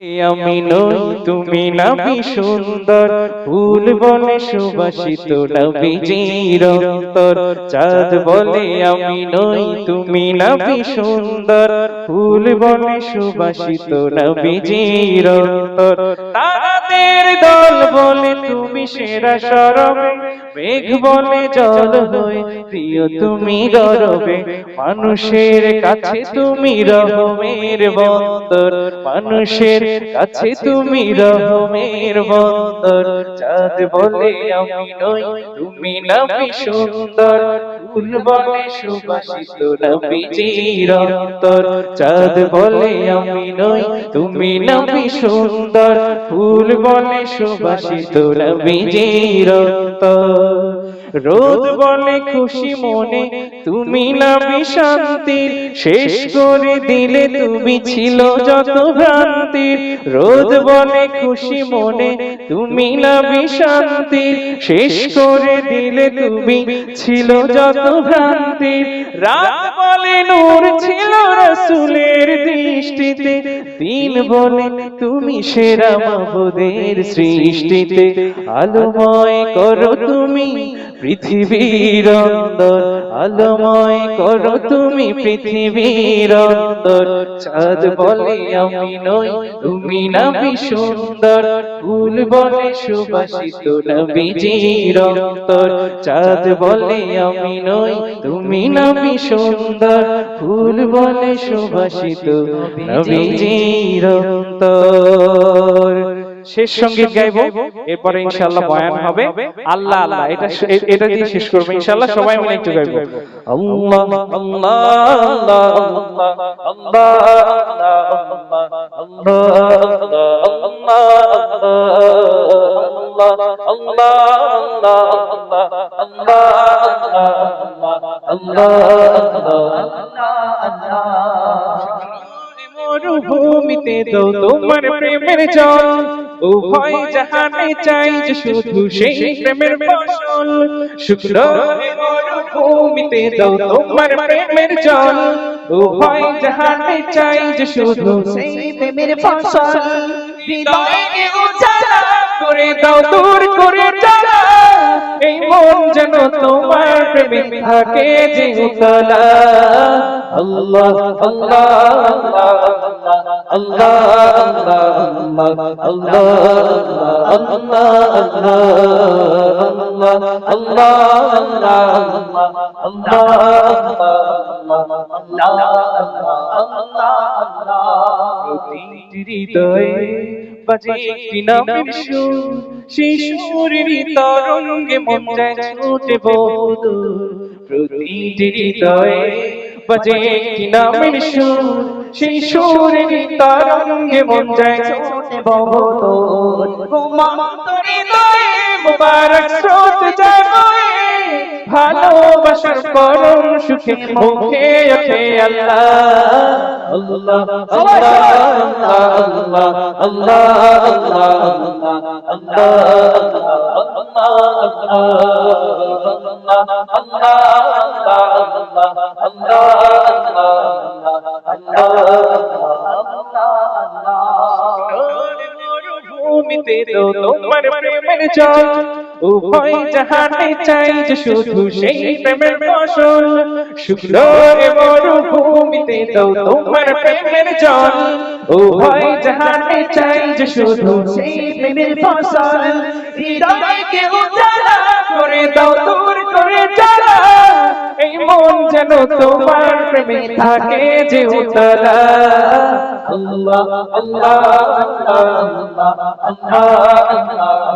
আমি নই, তুমি নাবি সুন্দর। ফুল বলে সুবাসিত নবীজির চিরন্তর। চাঁদ বলে আমি নই, তুমি নাবি সুন্দর। ফুল বলে সুবাসিত নবীজির অন্তর তাদের দল বলে তুমি সেরা সরবে। মেঘ বলে জল হয়ে প্রিয় তুমি গরবে মানুষের কাছে তুমি রহমের বন্দর। মানুষের কাছে তুমি রহমের বন্দর। চাঁদ বলে আমি নই, তুমি নবী সুন্দর। ফুল বলে সুবাসিত নবীজির অন্তর চাঁদ বলে আমি নই, তুমি নবী সুন্দর। ফুল বলে সুবাসিত রবি রক্ত রোদ বলে খুশি মনে তুমি নাবি শান্তির শেষ করে দিলে তুমি ছিল যত ভ্রান্তির। রোদ বলে খুশি মনে তুমি নাবি শান্তির। শেষ করে দিলে তুমি ছিল যত ভ্রান্তির। রাত বলে নূর ছিল রসুলের দৃষ্টিতে। দিন বলে তুমি সেরা মাহবুদের সৃষ্টিতে। আলোময় করো তুমি। পৃথিবীর আলোময় করো তুমি পৃথিবীর চাঁদ বলে আমি নই, তুমি নবী সুন্দর। ফুল বলে সুবাসিত নবীজির অন্তর। চাঁদ বলে আমি নই, তুমি নবী সুন্দর। ফুল বলে সুবাসিত নবীজির অন্তর। শেষ সংগীত গাইবো এরপরে ইনশাআল্লাহ বয়ান হবে আল্লাহ আল্লাহ এটা এটা দিয়ে শেষ করব ইনশাআল্লাহ সবাই মিলে একটু গাইবো আল্লাহ আল্লাহ আল্লাহ আল্লাহ মরুভূমিতে তো তোমার প্রেমের জল জাহানে চাই যে শুধু সেই প্রেমের ফসল। শুক্র মরুভূমিতে তো তোমার প্রেমের জল। উভয় জাহানে চাই যে শুধু সেই প্রেমের ফসল। হৃদয়কে উজালা করে দাও, দূর করে জ্বালা এই মন যেন তোমার প্রেমে থাকে যে উতলা। আল্লাহ আল্লাহ আল্লাহ আল্লাহ আল্লাহ হৃদয়ে বাজে একটি নামের সুর? সেই সুরের তরঙ্গে মন যায় ছোটে ছুটে বহুদূর দয়ে মুবারক স্রোত যায় বয়ে। ভালোবাসার করম সুখে মুখে ওঠে আল্লাহ। আল্লাহ আল্লাহ আল্লাহ তোমার প্রেমের জল উভয় জাহানে চাই যে শুধু সেই প্রেমের ফসল। মরুভূমিতে তো তোমার প্রেমের জল। উভয় জাহানে চাই যে শুধু সেই প্রেমের ফসল। হৃদয়কে উজালা করে দাও দূর করে জ্বালা এই মন যেন তোমার প্রেমে থাকে যে উতলা আল্লাহ আল্লাহ আল্লাহ।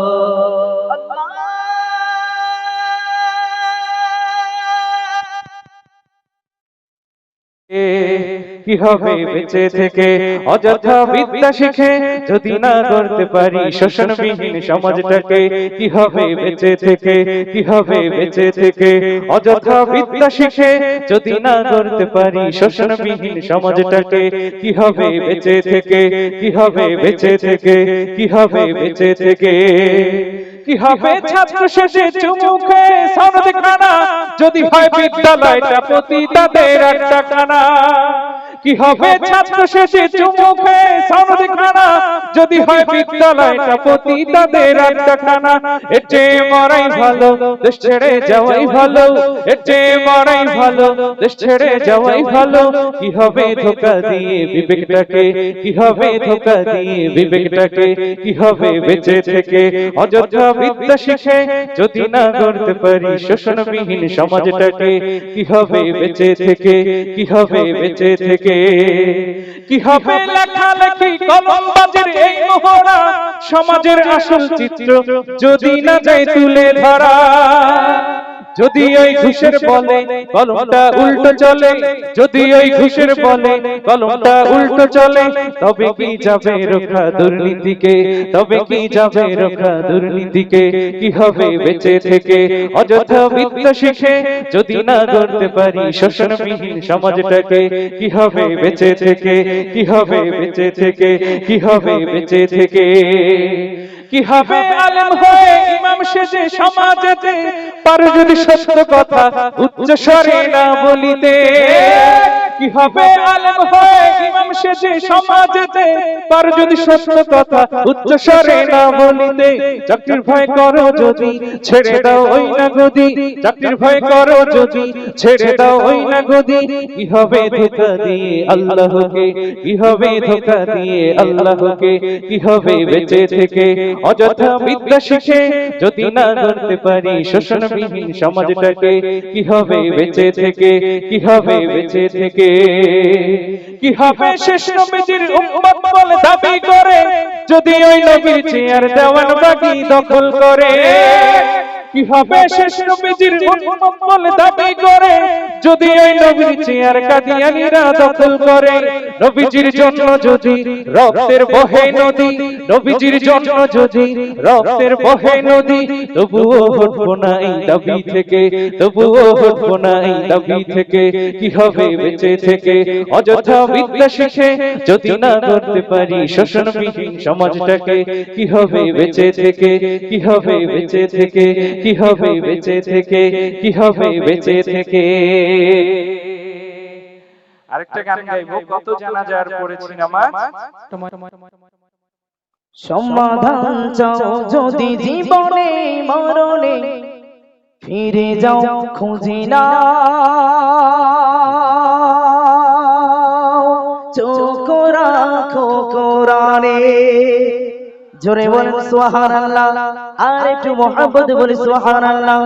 কি হবে? বেঁচে থেকে অযথা বিদ্যা শিখে যদি না করতে পারি শোষণবিহীন সমাজটাকে কি হবে? বেঁচে থেকে কি হবে? বেঁচে থেকে অযথা বিদ্যা শিখে যদি না করতে পারি শোষণবিহীন সমাজটাকে কি হবে? বেঁচে থেকে কি হবে? বেঁচে থেকে কি হবে? বেঁচে থেকে কি হবে? ছাত্র শেষে চুমুকে সনদ খানা যদি হয় বিদ্যালয়টা প্রতি তাদের একটা খানা কি হবে? ছাত্র শেষে চুমুকে সনদ খানা, যদি হয় বিদ্যালয়টা প্রতি তাদের একটা খানা। চেয়ে মরাই ভালো, দেশ ছেড়ে যাওয়াই ভালো। চেয়ে মরাই ভালো, দেশ ছেড়ে যাওয়াই ভালো। কি হবে ধোকা দিয়ে বিবেকটাকে? কি হবে ধোকা দিয়ে বিবেকটাকে? কি হবে বেঁচে থেকে? অযথা বিদ্যা শিখে যদি না করতে পারি শোষণবিহীন সমাজটাকে, কি হবে বেঁচে থেকে? কি হবে বেঁচে থেকে? কি? হবে লেখালেখি কলম বাজের এই মোহরা সমাজের আসল চিত্র যদি না যায় তুলে ধরা। যদি ওই ঘুষের বলে কলমটা উল্টো চলে যদি ওই ঘুষের বলে কলমটা উল্টো চলে তবে কি যাবে রক্ষা দুর্নীতিকে? তবে কি যাবে রক্ষা দুর্নীতিকে? কি হবে বেঁচে থেকে? অযথা বিদ্যা শিখে যদি না করতে পারি শোষণবিহীন সমাজটাকে কি হবে বেঁচে থেকে? কি হবে বেঁচে থেকে? কি হবে বেঁচে থেকে? কি হবে আলেম হয়ে সেজে সমাজেতে পারো যদি সত্য কথা উচ্চ স্বরে না বলিতে কি হবে আলম হয়ে ইমাম সমাজেতে পারো যদি সত্য কথা না বলিতে, চাকরির ভয় করো যদি, ছেড়ে দাও ওই না গদি চাকরির ভয় করো যদি, ছেড়ে দাও ওই না গদি কি হবে ধোকা দিয়ে আল্লাহকে? কি হবে ধোকা দিয়ে আল্লাহকে? কি হবে বেঁচে থেকে? অযথা বিদ্যা শিখে যদি না করতে পারি শোষণবিহীন সমাজটাকে, কি হবে বেঁচে থেকে? কি হবে বেঁচে থেকে? কি হবে শেষ নবীজির উম্মত বলে দাবি করে, যদি ওই নবীর চেয়ার দেওয়ান বাকি দখল করে। কি হবে শেষ নবীজির উম্মত বলে দাবি করে যদি ওই নবীর চেয়ার কাদিয়ানিরা দখল করে, নবীজির জন্য যদি রক্তের বহে নদী, নবীজির যদি রক্তের বহে নদী, তবুও না এই দাবি থেকে, তবুও না এই দাবি থেকে কি হবে বেঁচে থেকে? অযথা বিদ্যা শিখে যদি না করতে পারি শোষণবিহীন সমাজটাকে কি হবে বেঁচে থেকে কি হবে বেঁচে থেকে কি হবে বেঁচে থেকে কি হবে বেঁচে থেকে? আরেকটা গান গাইবো কত জানাজার পড়েছি নামাজ? সমাধান চাও যদি জীবনে মরণে ফিরে যাও খুঁজে না। জোরে বলেন সুবহানাল্লাহ। আর একটু মোহাম্মদ বলে সুবহানাল্লাহ।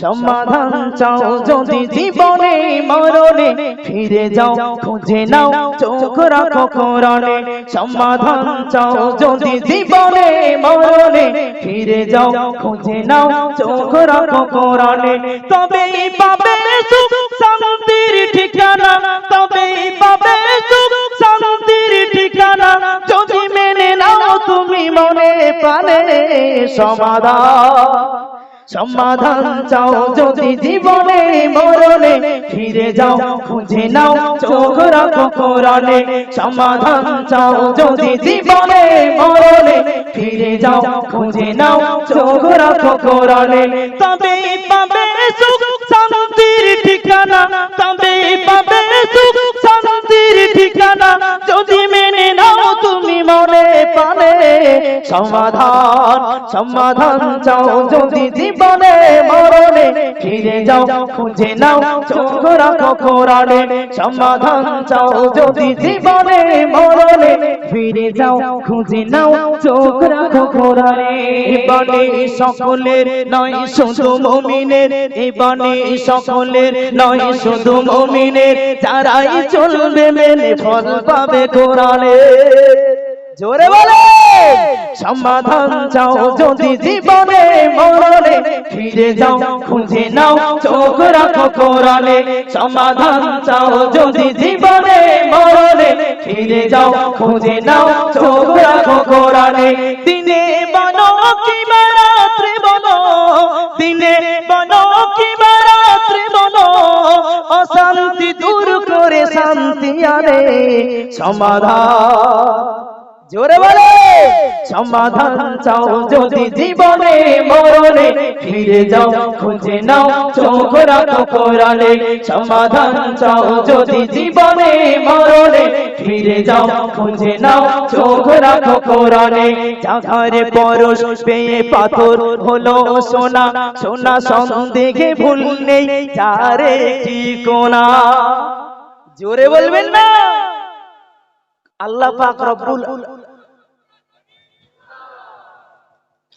সমাধান চাও যদি জীবনে মরণে। ফিরে যাও খুঁজে নাও চোখ রাখো কোরআনে। সমাধান চাও যদি জীবনে মরণে। ফিরে যাও খুঁজে নাও চোখ রাখো কোরআনে। তবেই পাবে সুখ শান্তির ঠিকানা। তবেই পাবে সুখ শান্তির ঠিকানা। তুমি মনে প্রাণে সমাধান সমাধান চাও যদি জীবনে, মরণে ফিরে যাও, খুঁজে নাও, চোখ রাখো কোরআনে। সমাধান চাও যদি জীবনে, মরণে ফিরে যাও, খুঁজে নাও, চোখ রাখো কোরআনে। তবে পাবে সুখ, শান্তির ঠিকানা। তবে পাবে সুখ, শান্তির ঠিকানা। যদি সমাধান সমাধান চাও যদি জীবনে, মরণে ফিরে যাও, খুঁজে নাও, চোখ রাখো সমাধান চাও যদি জীবনে, মরণে ফিরে যাও, খুঁজে নাও, চোখ রাখো কোরআনে। বনে সকলের নয়, শুধু মুমিনের। এই বনে সকলের নয়, শুধু মুমিনের। যারাই চলবে, মেনে ফল পাবে কোরআনে। জোরে বলে সমাধান চাও যদি জীবনে, মরণে, ফিরে যাও, খুঁজে নাও, চোখ রাখো কোরআনে। সমাধান চাও যদি জীবনে, মরণে, ফিরে যাও, খুঁজে নাও, চোখ রাখো কোরআনে। দিনে বলো কি রাত্রে বলো দিনে বলো কি রাত্রে বলো অশান্তি দূর করে শান্তি আনে। সমাধান। জোরে বলে। সমাধান চাও যদি জীবনে, মরণে ফিরে যাও, খুঁজে নাও, চোখ রাখো কোরআনে। সমাধান চাও যদি জীবনে, মরণে ফিরে যাও, খুঁজে নাও, চোখ রাখো কোরআনে। জাগারে পরশ পেয়ে পাথর হলো সোনা সোনা সন্দেহে ভুল নেই, যারে কি কোনা। জোরে বলবেন না? আল্লাহ পাক রব্বুল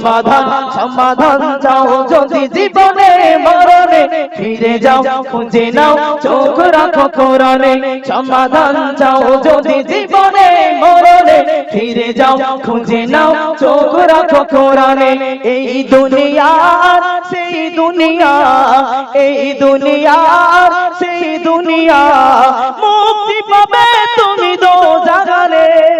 সমাধান সমাধান চাও যদি জীবনে, মরণে ফিরে যাও, খুঁজে নাও, চোখ রাখো কোরআনে। সমাধান চাও যদি জীবনে, মরণে ফিরে যাও, খুঁজে নাও, চোখ রাখো কোরআনে। এই দুনিয়ার সেই দুনিয়া, এই দুনিয়ার সেই দুনিয়া। মুক্তি পাবে তুমি দো জাগানে কি